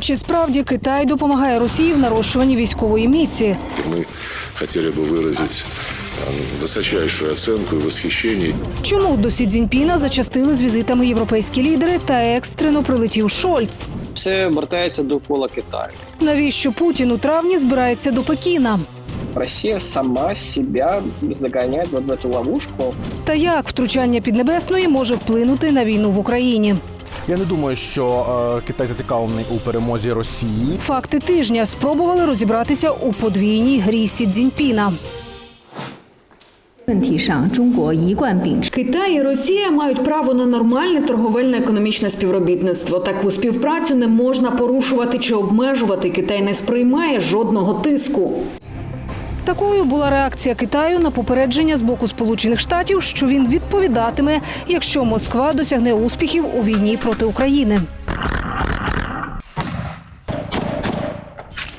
Чи справді Китай допомагає Росії в нарощуванні військової міці? Мы хотели бы выразить э, высочайшую оценку и восхищение Чому до Сі Цзіньпіна зачастили з візитами європейські лідери та екстрено прилетів Шольц? Все вертається довкола Китаю. Навіщо Путін у травні збирається до Пекіна? Россия сама себя загоняет вот в эту ловушку. Та як втручання Піднебесної може вплинути на війну в Україні? Я не думаю, що е, Китай зацікавлений у перемозі Росії. Факти тижня спробували розібратися у подвійній грі Сі Цзіньпіна. Китай і Росія мають право на нормальне торговельно економічне співробітництво. Таку співпрацю не можна порушувати чи обмежувати. Китай не сприймає жодного тиску. Такою була реакція Китаю на попередження з боку Сполучених Штатів, що він відповідатиме, якщо Москва досягне успіхів у війні проти України.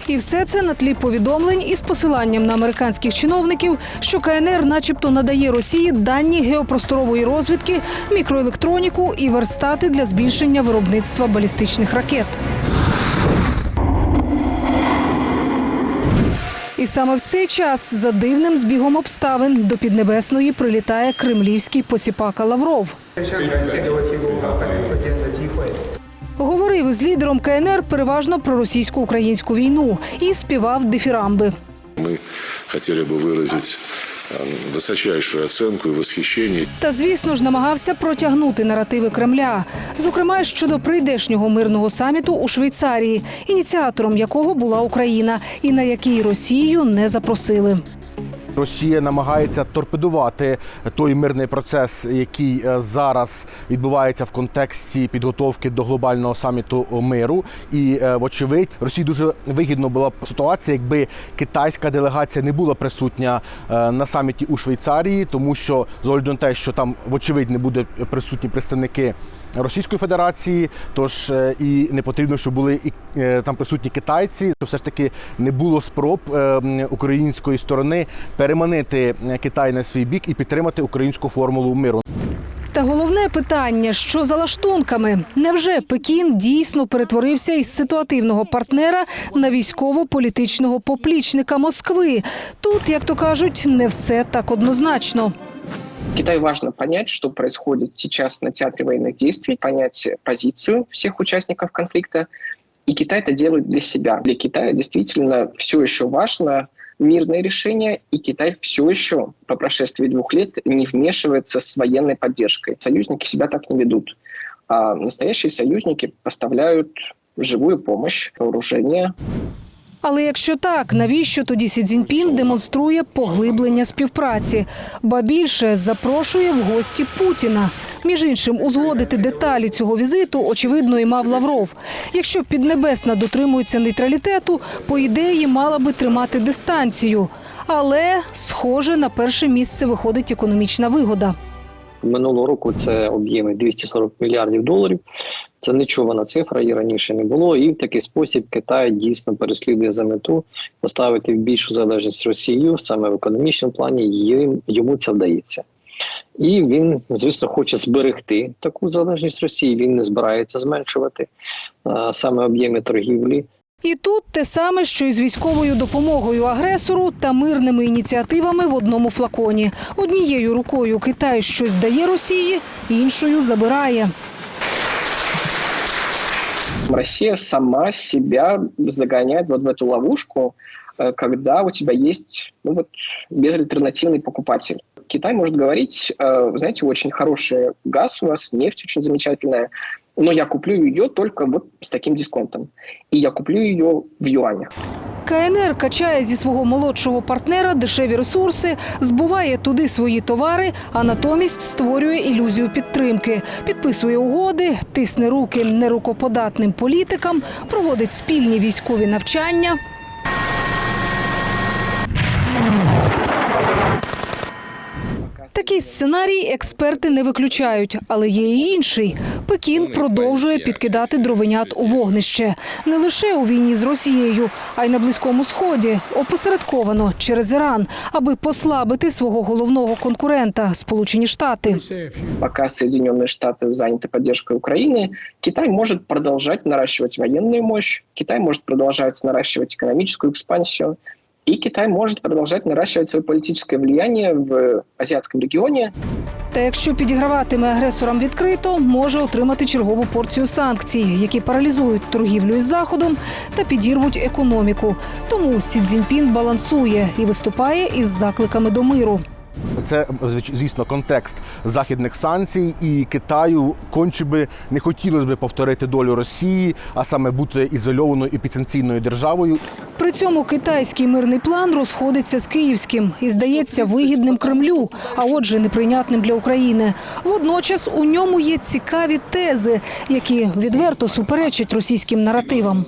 І все це на тлі повідомлень із посиланням на американських чиновників, що КНР, начебто, надає Росії дані геопросторової розвідки, мікроелектроніку і верстати для збільшення виробництва балістичних ракет. І саме в цей час за дивним збігом обставин до Піднебесної прилітає кремлівський посіпака Лавров. Говорив з лідером КНР переважно про російсько-українську війну і співав дифірамби. Ми хотіли б виразити э, оценкою, и Та звісно ж намагався протягнути наративи Кремля, зокрема щодо прийдешнього мирного саміту у Швейцарії, ініціатором якого була Україна, і на який Росію не запросили. Росія намагається торпедувати той мирний процес, який е, зараз відбувається в контексті підготовки до глобального саміту миру. І, е, вочевидь, Росії дуже вигідно була б ситуація, якби китайська делегація не була присутня е, на саміті у Швейцарії, тому що з огляду на те, що там вочевидь не буде присутні представники Російської Федерації, тож і не потрібно, щоб були і там присутні китайці. То все ж таки не було спроб е, української сторони переманити е, Китай на свій бік і підтримати українську формулу миру. Та головне питання: що за лаштунками? Невже Пекін дійсно перетворився із ситуативного партнера на військово-політичного поплічника Москви? Тут, як то кажуть, не все так однозначно. Китаю важно понять, что происходит сейчас на театре военных действий, понять позицию всех участников конфликта. И Китай это делает для себя. Для Китая действительно все еще важно мирное решение, и Китай все еще по прошествии двух лет не вмешивается с военной поддержкой. Союзники себя так не ведут. А настоящие союзники поставляют живую помощь, вооружение, Але якщо так, навіщо тоді Сі Цзіньпін демонструє поглиблення співпраці? Ба більше запрошує в гості Путіна. Між іншим, узгодити деталі цього візиту очевидно і мав Лавров. Якщо Піднебесна дотримується нейтралітету, по ідеї мала би тримати дистанцію. Але, схоже, на перше місце виходить економічна вигода. Минулого року це об'єми 240 мільярдів доларів. Це нечувана цифра, її раніше не було. І в такий спосіб Китай дійсно переслідує за мету поставити в більшу залежність Росію саме в економічному плані. Їм йому це вдається. І він, звісно, хоче зберегти таку залежність Росії. Він не збирається зменшувати а, саме об'єми торгівлі. І тут те саме, що й з військовою допомогою агресору та мирними ініціативами в одному флаконі. Однією рукою Китай щось дає Росії, іншою забирає. Россия сама себя загоняет вот в эту ловушку, э, когда у тебя есть ну вот, безальтернативный покупатель. Китай может говорить, э, вы знаете, очень хороший газ у вас, нефть очень замечательная, но я куплю ее только вот с таким дисконтом. И я куплю ее в юанях. КНР качає зі свого молодшого партнера дешеві ресурси, збуває туди свої товари, а натомість створює ілюзію підтримки, підписує угоди, тисне руки нерукоподатним політикам, проводить спільні військові навчання. Такий сценарій експерти не виключають, але є і інший. Пекін продовжує підкидати дровенят у вогнище не лише у війні з Росією, а й на близькому сході, опосередковано через Іран, аби послабити свого головного конкурента Сполучені Штати. Пока Соединенные Штаты заняты поддержкой Украины, Китай может продолжать наращивать военную мощь, Китай может продолжать наращивать экономическую экспансию, и Китай может продолжать наращивать свое политическое влияние в азиатском регионе. Та якщо підіграватиме агресорам відкрито, може отримати чергову порцію санкцій, які паралізують торгівлю із заходом та підірвуть економіку. Тому Сі Цзіньпін балансує і виступає із закликами до миру. Це звісно контекст західних санкцій, і Китаю конче би не хотілося би повторити долю Росії, а саме бути ізольованою і підсанкційною державою. При цьому китайський мирний план розходиться з київським і здається вигідним Кремлю, а отже, неприйнятним для України. Водночас у ньому є цікаві тези, які відверто суперечать російським наративам.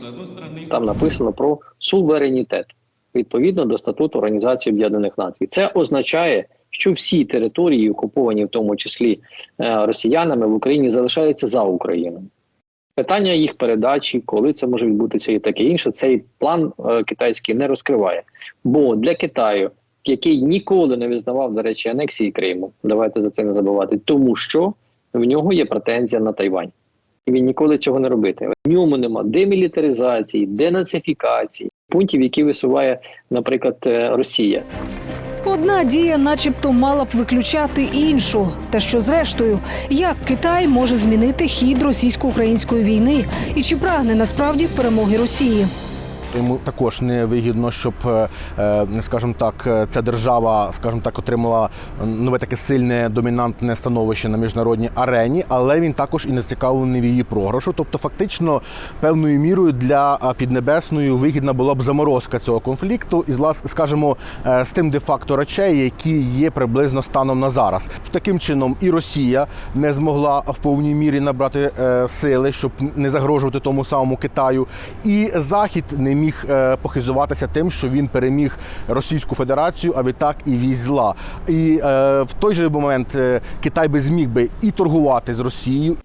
Там написано про суверенітет відповідно до статуту Організації Об'єднаних Націй. Це означає, що всі території, окуповані в тому числі е, росіянами в Україні, залишаються за Україною. Питання їх передачі, коли це може відбутися, і таке інше, цей план е, китайський не розкриває. Бо для Китаю, який ніколи не визнавав, до речі, анексії Криму, давайте за це не забувати, тому що в нього є претензія на Тайвань. І він ніколи цього не робитиме. В ньому нема демілітаризації, денацифікації, пунктів, які висуває, наприклад, е, Росія. Одна дія, начебто, мала б виключати іншу. Та що зрештою, як Китай може змінити хід російсько-української війни і чи прагне насправді перемоги Росії? Йому також не вигідно, щоб е, е, скажімо так, е, ця держава, скажімо так, отримала нове таке сильне домінантне становище на міжнародній арені, але він також і не зацікавлений в її програшу. Тобто, фактично, певною мірою для піднебесної вигідна була б заморозка цього конфлікту, і скажімо, з тим де-факто речей, які є приблизно станом на зараз. Таким чином, і Росія не змогла в повній мірі набрати сили, щоб не загрожувати тому самому Китаю, і Захід не міг е, похизуватися тим, що він переміг Російську Федерацію, а відтак і вісь зла. І е, в той же момент е, Китай би зміг би і торгувати з Росією,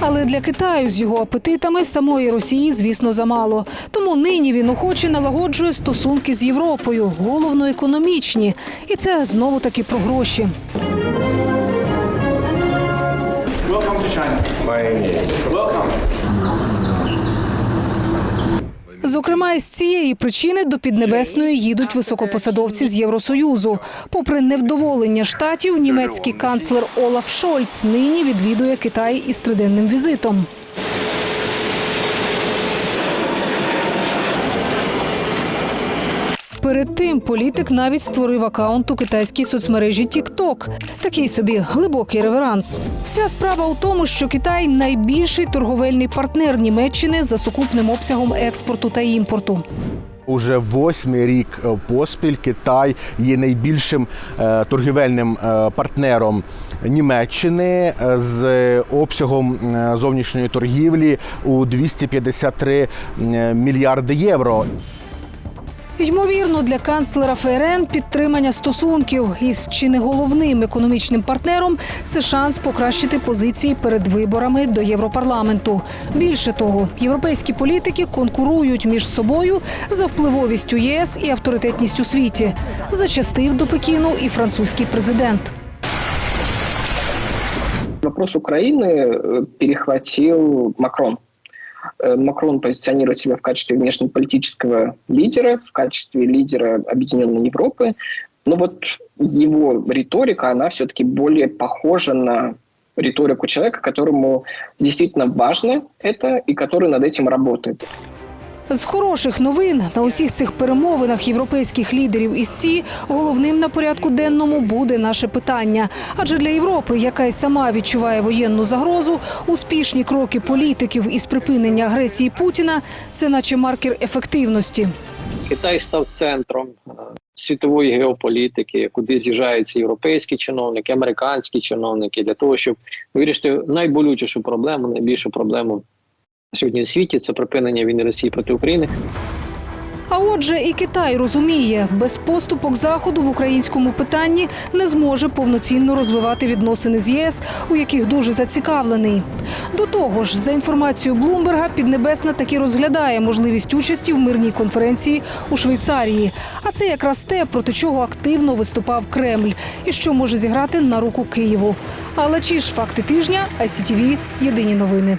Але для Китаю з його апетитами самої Росії, звісно, замало. Тому нині він охоче налагоджує стосунки з Європою, головно економічні. І це знову таки про гроші. Зокрема, із цієї причини до Піднебесної їдуть високопосадовці з Євросоюзу. Попри невдоволення штатів, німецький канцлер Олаф Шольц нині відвідує Китай із триденним візитом. Перед тим політик навіть створив акаунт у китайській соцмережі TikTok. Такий собі глибокий реверанс. Вся справа у тому, що Китай найбільший торговельний партнер Німеччини за сукупним обсягом експорту та імпорту. Уже восьмий рік поспіль Китай є найбільшим е, торгівельним е, партнером Німеччини е, з обсягом зовнішньої торгівлі у 253 е, мільярди євро. Ймовірно, для канцлера ФРН підтримання стосунків із чи не головним економічним партнером це шанс покращити позиції перед виборами до Європарламенту. Більше того, європейські політики конкурують між собою за впливовістю ЄС і авторитетність у світі. Зачастив до Пекіну і французький президент. Вопрос Украины э, перехватил Макрон. Э, Макрон позиционирует себя в качестве внешнеполитического лидера, в качестве лидера Объединенной Европы. Но вот его риторика, она все-таки более похожа на риторику человека, которому действительно важно это и который над этим работает. З хороших новин на усіх цих перемовинах європейських лідерів із СІ головним на порядку денному буде наше питання. Адже для Європи, яка й сама відчуває воєнну загрозу, успішні кроки політиків із припинення агресії Путіна це наче маркер ефективності. Китай став центром е, світової геополітики, куди з'їжджаються європейські чиновники, американські чиновники для того, щоб вирішити найболючішу проблему, найбільшу проблему сьогодні у світі це припинення війни Росії проти України. А отже, і Китай розуміє, без поступок заходу в українському питанні не зможе повноцінно розвивати відносини з ЄС, у яких дуже зацікавлений. До того ж, за інформацією Блумберга, Піднебесна таки розглядає можливість участі в мирній конференції у Швейцарії. А це якраз те, проти чого активно виступав Кремль, і що може зіграти на руку Києву. Але чи ж факти тижня ICTV – єдині новини.